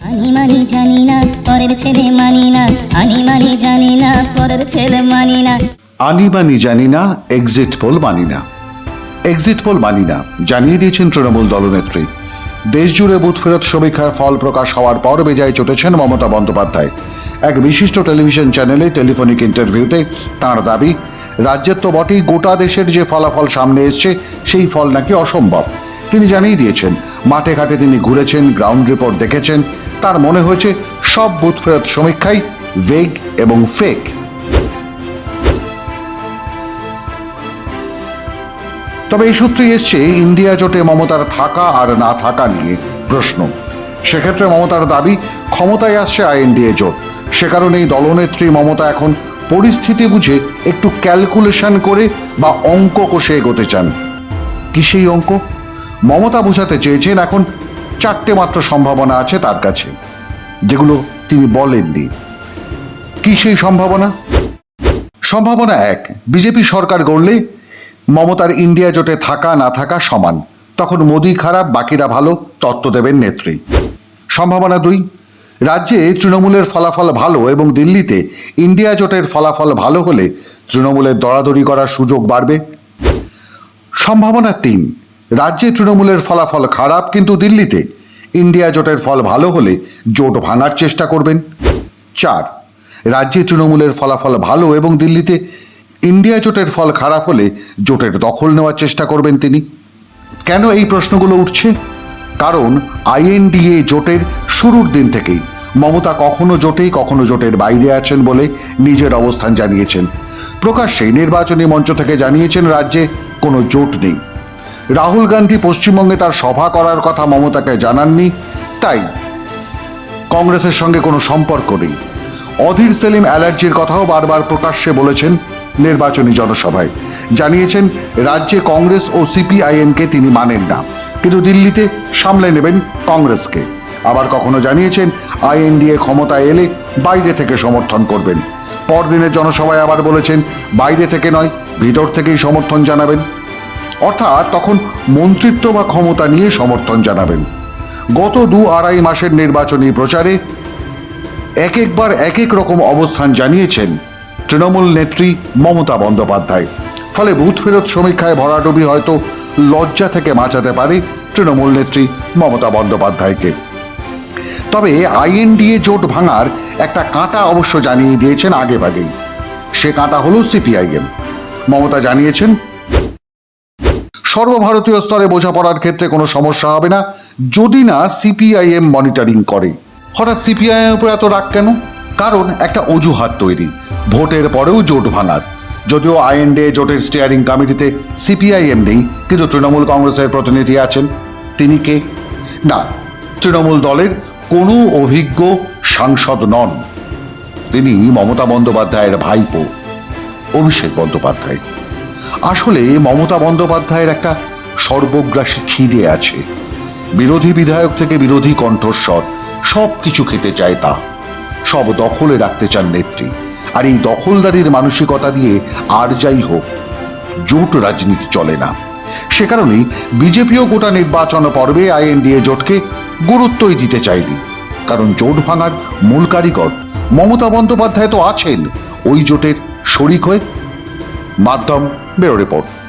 আনি মানি জানি না, পরের ছেলে মানি না। আনি মানি জানি না, পরের ছেলে মানি না। আনি বানি জানি না এক্সিট পোল মানি না। এক্সিট পোল মানি না, জানিয়ে দিয়েছেন তৃণমূল দলনেত্রী। দেশজুড়ে বুথ ফেরত সমীক্ষার ফল প্রকাশ হওয়ার পর বেজায় চটেছেন মমতা বন্দ্যোপাধ্যায়। এক বিশিষ্ট টেলিভিশন চ্যানেলে টেলিফোনিক ইন্টারভিউতে তাঁর দাবি, রাজ্যের তো বটেই গোটা দেশের যে ফলাফল সামনে এসছে, সেই ফল নাকি অসম্ভব। তিনি জানিয়ে দিয়েছেন, মাঠে ঘাটে তিনি ঘুরেছেন গ্রাউন্ড রিপোর্ট দেখেছেন তার মনে হয়েছে সব বুথ ফেরত সমীক্ষাই ভেগ এবং ফেক তবে এই সূত্রেই এসছে, ইন্ডিয়া জোটে মমতার থাকা আর না থাকা নিয়ে প্রশ্ন। সেক্ষেত্রে মমতার দাবি, ক্ষমতায় আসছে আইএনডিএ জোট। সে কারণেই দলনেত্রী মমতা এখন পরিস্থিতি বুঝে একটু ক্যালকুলেশন করে বা অঙ্ক কষে এগোতে চান। কি সেই অঙ্ক? মমতা বোঝাতে চেয়েছেন এখন চারটে মাত্র সম্ভাবনা আছে তার কাছে, যেগুলো তিনি বলেননি। কি সেই সম্ভাবনা? সম্ভাবনা এক, বিজেপি সরকার গড়লে মমতার ইন্ডিয়া জোটে থাকা না থাকা সমান, তখন মোদি খারাপ, বাকিরা ভালো, তত্ত্ব দেবেন নেত্রী। সম্ভাবনা দুই, রাজ্যে তৃণমূলের ফলাফল ভালো এবং দিল্লিতে ইন্ডিয়া জোটের ফলাফল ভালো হলে তৃণমূলের দরাদরি করার সুযোগ বাড়বে। সম্ভাবনা তিন রাজ্যে তৃণমূলের ফলাফল খারাপ, কিন্তু দিল্লিতে ইন্ডিয়া জোটের ফল ভালো হলে জোট ভাঙার চেষ্টা করবেন। চার, রাজ্যে তৃণমূলের ফলাফল ভালো এবং দিল্লিতে ইন্ডিয়া জোটের ফল খারাপ হলে জোটের দখল নেওয়ার চেষ্টা করবেন তিনি। কেন এই প্রশ্নগুলো উঠছে? কারণ আইএনডিএ জোটের শুরুর দিন থেকেই মমতা কখনো জোটেই, কখনো জোটের বাইরে আছেন বলে নিজের অবস্থান জানিয়েছেন। প্রকাশ্যেই নির্বাচনী মঞ্চ থেকে জানিয়েছেন রাজ্যে কোনো জোট নেই। রাহুল গান্ধী পশ্চিমবঙ্গে তার সভা করার কথা মমতাকে জানাননি, তাই কংগ্রেসের সঙ্গে কোনো সম্পর্ক নেই। অধীর সেলিম অ্যালার্জির কথাও বারবার প্রকাশ্যে বলেছেন নির্বাচনী জনসভায়। জানিয়েছেন, রাজ্যে কংগ্রেস ও সিপিআইএমকে তিনি মানেন না, কিন্তু দিল্লিতে সামলে নেবেন কংগ্রেসকে। আবার কখনো জানিয়েছেন, আইএনডিএ ক্ষমতায় এলে বাইরে থেকে সমর্থন করবেন। পরদিনের জনসভায় আবার বলেছেন, বাইরে থেকে নয়, ভিতর থেকেই সমর্থন জানাবেন। অর্থাৎ তখন মন্ত্রিত্ব বা ক্ষমতা নিয়ে সমর্থন জানাবেন। গত দু আড়াই মাসের নির্বাচনী প্রচারে এক একবার এক এক রকম অবস্থান জানিয়েছেন তৃণমূল নেত্রী মমতা বন্দ্যোপাধ্যায়। ফলে বুথ ফেরত সমীক্ষায় ভরাডুবি হয়তো লজ্জা থেকে বাঁচাতে পারে তৃণমূল নেত্রী মমতা বন্দ্যোপাধ্যায়কে। তবে আইএনডিএ জোট ভাঙার একটা কাঁটা অবশ্য জানিয়ে দিয়েছেন আগে ভাগেই সে কাঁটা হলো সিপিআইএম। মমতা জানিয়েছেন সর্বভারতীয় স্তরে বোঝাপড়ার ক্ষেত্রে কোনো সমস্যা হবে না, যদি না সিপিআইএম মনিটরিং করে। হঠাৎ সিপিআইএম উপর এত রাগ কেন? কারণ একটা অজুহাত তৈরি, ভোটের পরেও জোট ভাঙার। যদিও আইএনডে জোটের স্টিয়ারিং কমিটিতে সিপিআইএম নেই, কিন্তু তৃণমূল কংগ্রেসের প্রতিনিধি আছেন। তিনি কে? না, তৃণমূল দলের কোনো অভিজ্ঞ সাংসদ নন। তিনি মমতা বন্দ্যোপাধ্যায়ের ভাইপো, অভিষেক বন্দ্যোপাধ্যায়। আসলে মমতা বন্দ্যোপাধ্যায়ের একটা সর্বগ্রাসী খিদে আছে। বিরোধী বিধায়ক থেকে বিরোধী কণ্ঠস্বর, সব কিছু খেতে চায় তা। সব দখলে রাখতে চান নেত্রী। আর এই দখলদারির মানসিকতা দিয়ে আর যাই হোক, জোট রাজনীতি চলে না। সে কারণেই বিজেপিও গোটা নির্বাচন পর্বে আইএনডিএ জোটকে গুরুত্বই দিতে চায়নি। কারণ জোট ভাঙার মূল কারিগর মমতা বন্দ্যোপাধ্যায় তো আছেন। ওই জোটের শরিক হয়ে মাধ্যম ব্যুরো রিপোর্ট।